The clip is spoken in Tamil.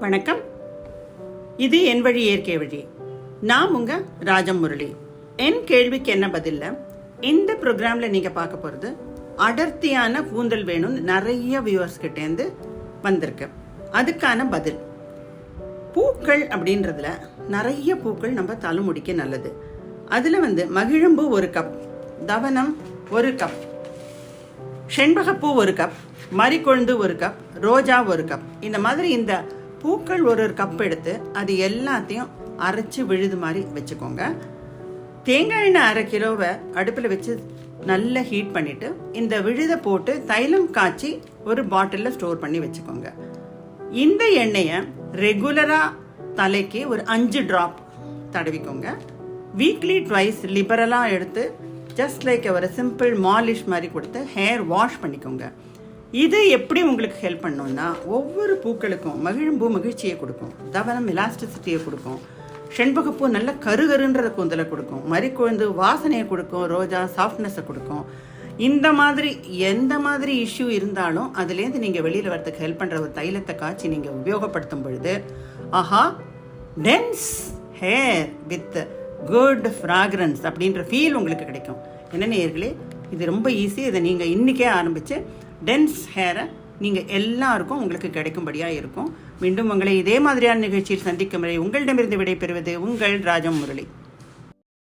வணக்கம். இது என் வழி இயற்கை வழி. நான் உங்க ராஜம் முரளி என் கேள்விக்கு என்ன பதில்ல? இந்த ப்ரோக்ராம்ல நீங்க பார்க்க போறது அடர்த்தியான கூந்தல் வேணும்னு நிறைய வியூவர்ஸ் கிட்டேருந்து வந்திருக்கு. அதுக்கான பதில். பூக்கள் அப்படின்றதுல நிறைய பூக்கள் நம்ம தலைமுடிக்க நல்லது. அதுல வந்து மகிழம்பூ ஒரு கப் தவனம் ஒரு கப் செண்பகப்பூ ஒரு கப் மரிக்கொழுந்து ஒரு கப் ரோஜா ஒரு கப். இந்த மாதிரி இந்த பூக்கள் ஒரு ஒரு கப் எடுத்து அது எல்லாத்தையும் அரைச்சி விழுது மாதிரி வச்சுக்கோங்க. தேங்காய் எண்ணெய் அரை கிலோவை அடுப்பில் வச்சு நல்லா ஹீட் பண்ணிட்டு இந்த விழுதை போட்டு தைலம் காய்ச்சி ஒரு பாட்டிலில் ஸ்டோர் பண்ணி வச்சுக்கோங்க. இந்த எண்ணெயை ரெகுலராக தலைக்கு ஒரு அஞ்சு ட்ராப் தடவிக்கோங்க. வீக்லி ட்வைஸ் லிபரலாக எடுத்து ஜஸ்ட் லைக் ஒரு சிம்பிள் மாலிஷ் மாதிரி கொடுத்து ஹேர் வாஷ் பண்ணிக்கோங்க. இது எப்படி உங்களுக்கு ஹெல்ப் பண்ணும்னா ஒவ்வொரு பூக்களுக்கும் மகிழும்பூ மகிழ்ச்சியை கொடுக்கும். தவனம் எலாஸ்டிசிட்டியை கொடுக்கும். செண்பகப்பூ நல்ல கருகருன்ற கூந்தலை கொடுக்கும். மறிக்கொழுந்து வாசனையை கொடுக்கும். ரோஜா சாஃப்ட்னஸை கொடுக்கும். இந்த மாதிரி எந்த மாதிரி இஷ்யூ இருந்தாலும் அதுலேருந்து நீங்கள் வெளியில் வரதுக்கு ஹெல்ப் பண்ணுற ஒரு தைலத்தை காய்ச்சி நீங்கள் உபயோகப்படுத்தும் பொழுது ஆஹா dense hair with good fragrance அப்படின்ற ஃபீல் உங்களுக்கு கிடைக்கும். என்ன நேயர்களே இது ரொம்ப ஈஸி இதை நீங்கள் இன்றைக்கே ஆரம்பித்து டென்ஸ் ஹேரை நீங்கள் எல்லாருக்கும் உங்களுக்கு கிடைக்கும்படியாக இருக்கும். மீண்டும் உங்களை இதே மாதிரியான நிகழ்ச்சியில் சந்திக்கும் வரை உங்களிடமிருந்து விடைபெறுவது உங்கள் ராஜம் முரளி.